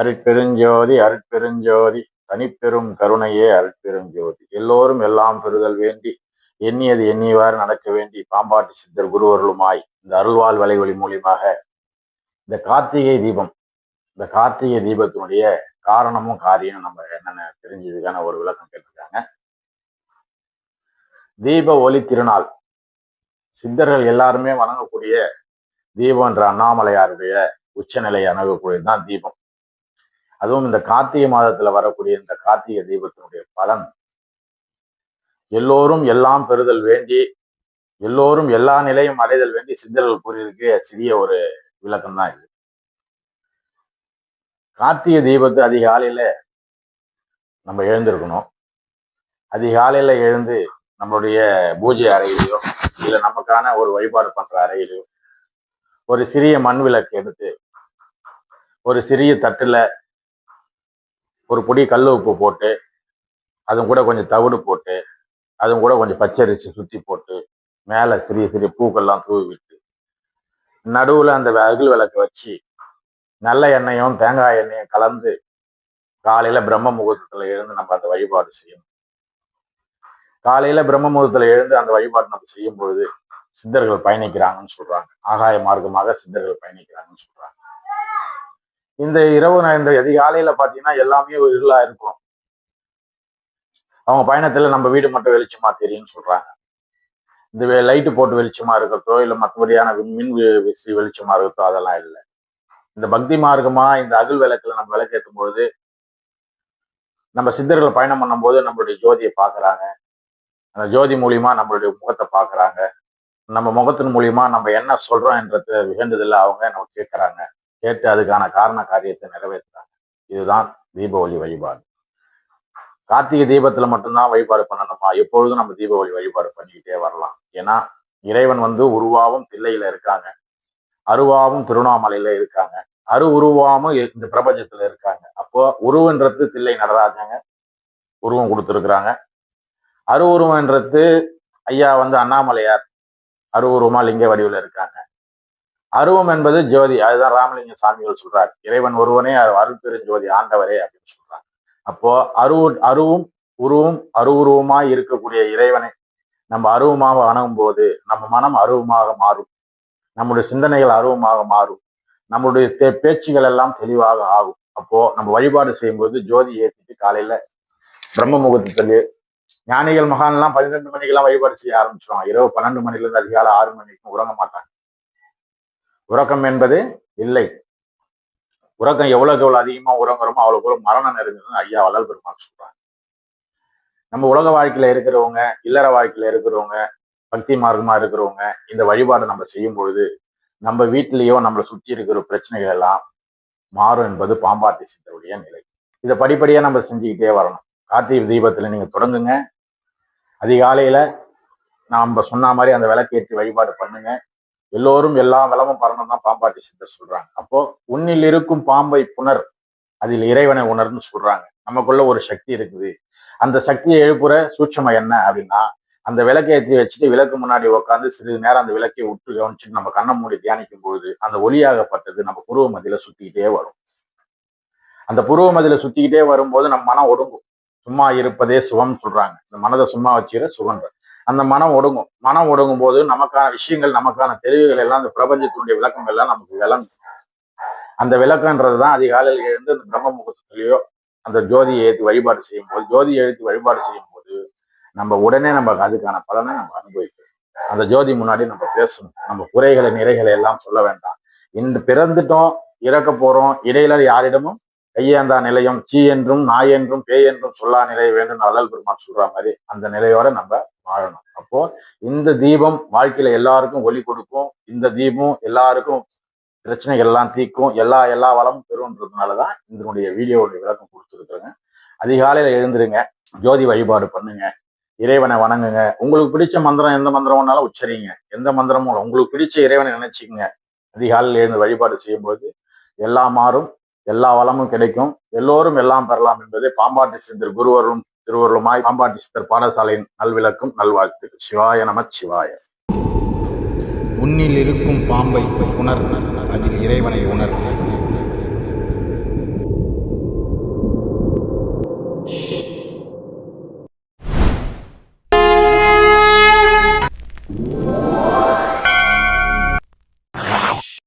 அருட்பெருஞ்சோதி அருட்பெருஞ்சோதி தனிப்பெரும் கருணையே அருட்பெருஞ்சோதி. எல்லோரும் எல்லாம் பெறுதல் வேண்டி எண்ணியது எண்ணியவாறு நடக்க வேண்டி பாம்பாட்டி சித்தர் குருவர்களுமாய் இந்த அருள்வாள் வலைவழி மூலியமாக இந்த கார்த்திகை தீபம் இந்த கார்த்திகை தீபத்தினுடைய காரணமும் காரியம் நம்ம என்னென்ன தெரிஞ்சதுக்கான ஒரு விளக்கம் கேட்டிருக்காங்க. தீப ஒளி திருநாள். சித்தர்கள் எல்லாருமே வணங்கக்கூடிய தீபம் என்ற அண்ணாமலையாருடைய உச்சநிலை அணுகக்கூடியதுதான் தீபம். அதுவும் இந்த கார்த்திகை மாதத்துல வரக்கூடிய இந்த கார்த்திகை தீபத்தினுடைய பலன். எல்லோரும் எல்லாம் பெறுதல் வேண்டி எல்லோரும் எல்லா நிலையும் அடைதல் வேண்டி சித்தர்கள் கூறியிருக்கு சிறிய ஒரு விளக்கம் தான் இது. கார்த்திகை தீபத்து அதிகாலையில நம்ம எழுந்திருக்கணும். அதிகாலையில எழுந்து நம்மளுடைய பூஜை அறையிலையோ இல்லை நமக்கான ஒரு வழிபாடு பண்ற அறையிலையோ ஒரு சிறிய மண் விளக்கு எடுத்து ஒரு சிறிய தட்டுல ஒரு பொடி கல் உப்பு போட்டு அதுவும் கூட கொஞ்சம் தவிடு போட்டு அதுவும் கூட கொஞ்சம் பச்சரிசி சுற்றி போட்டு மேலே சிறிய சிறிய பூக்கள்லாம் தூவி விட்டு நடுவில் அந்த அகில் விளக்கு வச்சு நல்ல எண்ணெயும் தேங்காய் எண்ணெயும் கலந்து காலையில் பிரம்ம முகூர்த்தத்தில் எழுந்து நம்ம அந்த வழிபாடு செய்யணும். காலையில் பிரம்ம முகூர்த்தத்தில் எழுந்து அந்த வழிபாடு நம்ம செய்யும் பொழுது சித்தர்கள் பயணிக்கிறாங்கன்னு சொல்றாங்க. ஆகாய மார்க்கமாக சித்தர்கள் பயணிக்கிறாங்கன்னு சொல்றாங்க. இந்த இரவு இந்த அதிகாலையில பாத்தீங்கன்னா எல்லாமே ஒரு இருளா இருக்கும். அவங்க பயணத்துல நம்ம வீடு மட்டும் வெளிச்சமா தெரியும்னு சொல்றாங்க. இந்த லைட்டு போட்டு வெளிச்சமா இருக்கிறதோ இல்லை மற்றபடியான மின் விசிறி வெளிச்சமா இருக்கிறதோ அதெல்லாம் இல்லை. இந்த பக்தி மார்க்கமா இந்த அகல் விளக்குல நம்ம விளக்கேற்றும் பொழுது நம்ம சித்தர்களை பயணம் பண்ணும்போது நம்மளுடைய ஜோதியை பார்க்குறாங்க அந்த ஜோதி மூலியமா நம்மளுடைய முகத்தை பார்க்குறாங்க நம்ம முகத்தின் மூலியமா நம்ம என்ன சொல்றோம் என்றது விகண்டதில்ல அவங்க நம்ம கேட்குறாங்க கேட்டு அதுக்கான காரண காரியத்தை நிறைவேற்றுறாங்க. இதுதான் தீபாவளி வழிபாடு. கார்த்திகை தீபத்துல மட்டும்தான் வழிபாடு பண்ணணுமா? எப்பொழுதும் நம்ம தீபாவளி வழிபாடு பண்ணிக்கிட்டே வரலாம். ஏன்னா இறைவன் வந்து உருவாவும் தில்லையில இருக்காங்க. அருவாவும் திருவண்ணாமலையில இருக்காங்க. அரு உருவாமும் இந்த பிரபஞ்சத்துல இருக்காங்க. அப்போ உருவன்றது தில்லை நடராஜாங்க உருவம் கொடுத்துருக்குறாங்க. அரு உருவன்றது ஐயா வந்து அண்ணாமலையார். அரு உருவமா லிங்க வடிவில் இருக்காங்க. அருவம் என்பது ஜோதி. அதுதான் ராமலிங்க சாமிகள் சொல்றார். இறைவன் ஒருவனே அருள் ஜோதி ஆண்டவரே அப்படின்னு சொல்றார். அப்போ அருவு அருவும் உருவும் அருவுருவமாய் இருக்கக்கூடிய இறைவனை நம்ம அருவமாக அணுகும் போது நம்ம மனம் அருவமாக மாறும். நம்முடைய சிந்தனைகள் அருவமாக மாறும். நம்மளுடைய பேச்சுகள் எல்லாம் தெளிவாக ஆகும். அப்போ நம்ம வழிபாடு செய்யும்போது ஜோதி ஏற்றிட்டு காலையில பிரம்ம முகூர்த்தத்திலே ஞானிகள் மகான்லாம் பன்னிரெண்டு மணிக்கெல்லாம் வழிபாடு செய்ய ஆரம்பிச்சிருவாங்க. இரவு பன்னெண்டு மணிலேருந்து அதிகாலை ஆறு மணிக்கும் உறங்க மாட்டாங்க. உறக்கம் என்பது இல்லை. உறக்கம் எவ்வளவுக்கு எவ்வளவு அதிகமா உறங்குறோமோ அவ்வளவு கூட மரணம் நெருங்குதுன்னு ஐயா வள்ளல் பெருமாள் சொல்றாங்க நம்ம உலக வாழ்க்கையில இருக்கிறவங்க இல்லற வாழ்க்கையில இருக்கிறவங்க பக்தி மார்க்கமா இருக்கிறவங்க இந்த வழிபாடு நம்ம செய்யும் பொழுது நம்ம வீட்டிலேயோ நம்மளை சுற்றி இருக்கிற பிரச்சனைகள் எல்லாம் மாறும் என்பது பாம்பாட்டி சித்தருடைய நிலை. இதை படிப்படியா நம்ம செஞ்சுக்கிட்டே வரணும். கார்த்திகை தீபத்துல நீங்க தொடங்குங்க. அதிகாலையில நாம சொன்ன மாதிரி அந்த விளக்கேற்றி வழிபாடு பண்ணுங்க. எல்லோரும் எல்லா வளமும் பரணம் தான் பாம்பாட்டி சித்தர் சொல்றாங்க. அப்போ உன்னில் இருக்கும் பாம்பை புனர் அதில் இறைவனை உணர்ந்து சொல்றாங்க. நமக்குள்ள ஒரு சக்தி இருக்குது. அந்த சக்தியை எழுப்புற சூட்சமம் என்ன அப்படின்னா அந்த விளக்கை ஏற்றி வச்சுட்டு விளக்கு முன்னாடி உட்காந்து சிறிது நேரம் அந்த விளக்கை விட்டு கவனிச்சுட்டு நம்ம கண்ணை மூடி தியானிக்கும் பொழுது அந்த ஒளியாகப்பட்டது நம்ம புருவ மதியில சுத்திக்கிட்டே வரும். அந்த புருவ மதியில சுத்திக்கிட்டே வரும்போது நம்ம மனம் ஒடுங்கும். சும்மா இருப்பதே சுகம் சொல்றாங்க. இந்த மனதை சும்மா வச்சுக்கிற சுகன்ற அந்த மனம் ஒடுங்கும். மனம் ஒடுங்கும் போது நமக்கான விஷயங்கள் நமக்கான தெளிவுகள் எல்லாம் அந்த பிரபஞ்சத்தினுடைய விளக்கம் எல்லாம் நமக்கு விளங்கும். அந்த விளக்கன்றது தான் அதிகாலையில் எழுந்து அந்த பிரம்ம முகூர்த்தத்திலேயோ அந்த ஜோதியை ஏற்றி வழிபாடு செய்யும் போது ஜோதியை எழுத்து வழிபாடு செய்யும் போது நம்ம உடனே நம்ம அதுக்கான பலனை நம்ம அனுபவிக்கிறோம் அந்த ஜோதி முன்னாடி நம்ம பேசணும். நம்ம குறைகளை நிறைகளை எல்லாம் சொல்ல வேண்டாம். இன்று பிறந்துட்டோம் இறக்க போறோம் இடையில யாரிடமும் கையேந்தா நிலையம் சீ என்றும் நாய் என்றும் பேய் என்றும் சொல்லா நிலை வேண்டும் அலல் பெருமான் சொல்ற மாதிரி அந்த நிலையோட நம்ம வாழணும். அப்போ இந்த தீபம் வாழ்க்கையில எல்லாருக்கும் ஒளி கொடுக்கும். இந்த தீபம் எல்லாருக்கும் பிரச்சனைகள் எல்லாம் தீக்கும் எல்லா எல்லா வளமும் பெறும்ன்றதுனாலதான் இதனுடைய வீடியோவுடைய விளக்கம் கொடுத்துருக்குறேங்க. அதிகாலையில எழுந்துருங்க. ஜோதி வழிபாடு பண்ணுங்க. இறைவனை வணங்குங்க. உங்களுக்கு பிடிச்ச மந்திரம் எந்த மந்திரம் வேணாலும் உச்சரிங்க. எந்த மந்திரமும் உங்களுக்கு பிடிச்ச இறைவனை நினைச்சிக்கங்க. அதிகாலையில் எழுந்து வழிபாடு செய்யும்போது எல்லா மாறும். எல்லா வளமும் கிடைக்கும். எல்லோரும் எல்லாம் பெறலாம் என்பதே பாம்பாட்டி சித்தர் குருவரும் திருவருளமாய் பாம்பாட்டி சித்தர் பாடசாலையின் நல்விளக்கும் நல்வாழ்த்து சிவாய நம சிவாய. உன்னில் இருக்கும் பாம்பை உணர் அதில் இறைவனை உணர். Shh.